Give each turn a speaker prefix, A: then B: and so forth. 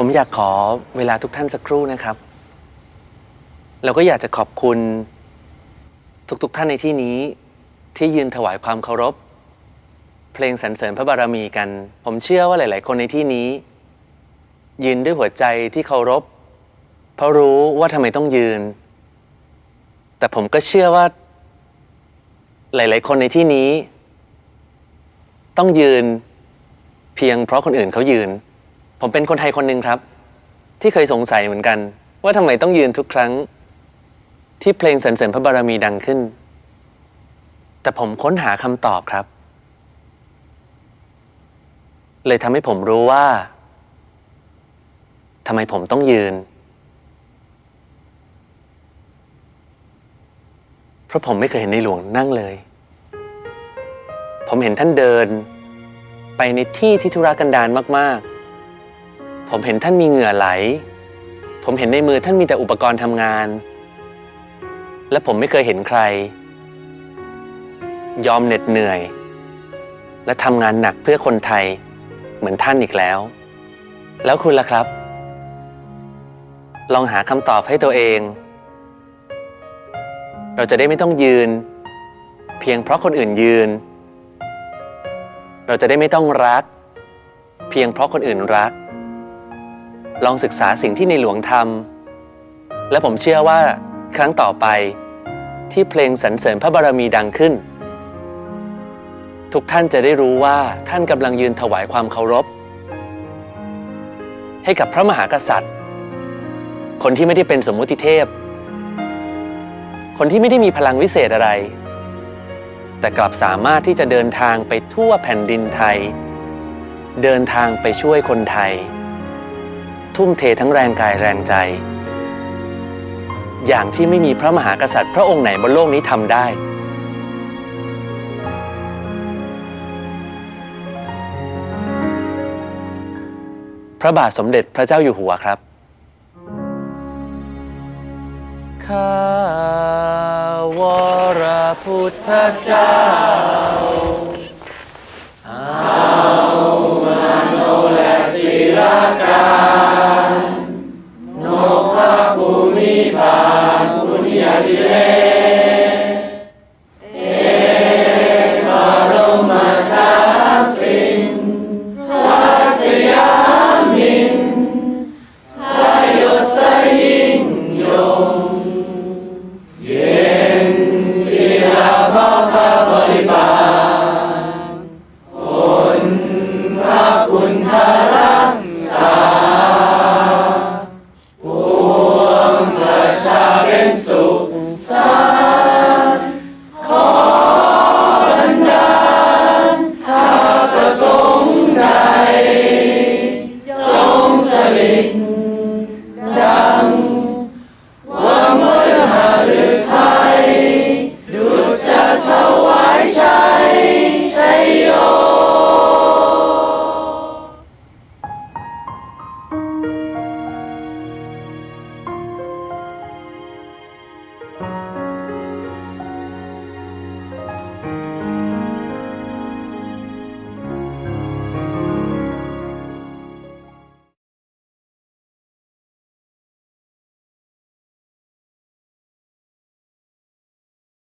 A: ผมอยากขอเวลาทุกท่านสักครู่นะครับ เราก็อยากจะขอบคุณทุกๆท่านในที่นี้ที่ยืนถวายความเคารพ เพลงสรรเสริญพระบารมีกัน ผมเชื่อว่าหลาย ๆ คนในที่นี้ ยืนด้วยหัวใจที่เคารพ เพราะรู้ว่าทำไมต้องยืน แต่ผมก็เชื่อว่า หลาย ๆ คนในที่นี้ ต้องยืน เพียงเพราะคนอื่นเขายืน ผมเป็นคนไทยคนหนึ่งครับ ที่เคยสงสัยเหมือนกัน ว่าทำไมต้องยืนทุกครั้ง ที่เพลงสรรเสริญพระบารมีดังขึ้น แต่ผมค้นหาคำตอบครับ เลยทำให้ผมรู้ว่าทำไมผมต้องยืน เพราะผมไม่เคยเห็นในหลวงนั่งเลย ผมเห็นท่านเดิน ไปในที่ที่ธุรกันดารมากๆ ผมเห็นท่านมีเหงื่อไหล ผมเห็นในมือท่านมีแต่อุปกรณ์ทำงาน และผมไม่เคยเห็นใคร ยอมเหน็ดเหนื่อย และทำงานหนักเพื่อคนไทยเหมือนท่านอีกแล้ว แล้วคุณล่ะครับ ลองหาคำตอบให้ตัวเอง เราจะได้ไม่ต้องยืน เพียงเพราะคนอื่นยืน เราจะได้ไม่ต้องรัก เพียงเพราะคนอื่นรัก ลองศึกษาสิ่งที่ในหลวงทำและผมเชื่อว่าครั้งต่อไป ที่เพลงสรรเสริญพระบารมีดังขึ้น ทุกท่านจะได้รู้ว่าท่านกำลังยืนถวายความเคารพ ให้กับพระมหากษัตริย์ คนที่ไม่ได้เป็นสมมุติเทพ คนที่ไม่ได้มีพลังวิเศษอะไร แต่กลับสามารถที่จะเดินทางไปทั่วแผ่นดินไทย เดินทางไปช่วยคนไทย ทุ่มเททั้งแรงกายแรงใจ อย่างที่ไม่มีพระมหากษัตริย์พระองค์ไหนบนโลกนี้ทำได้ พระบาทสมเด็จพระเจ้าอยู่หัวครับข้าวรพุทธเจ้าเอามาโนและศิลากา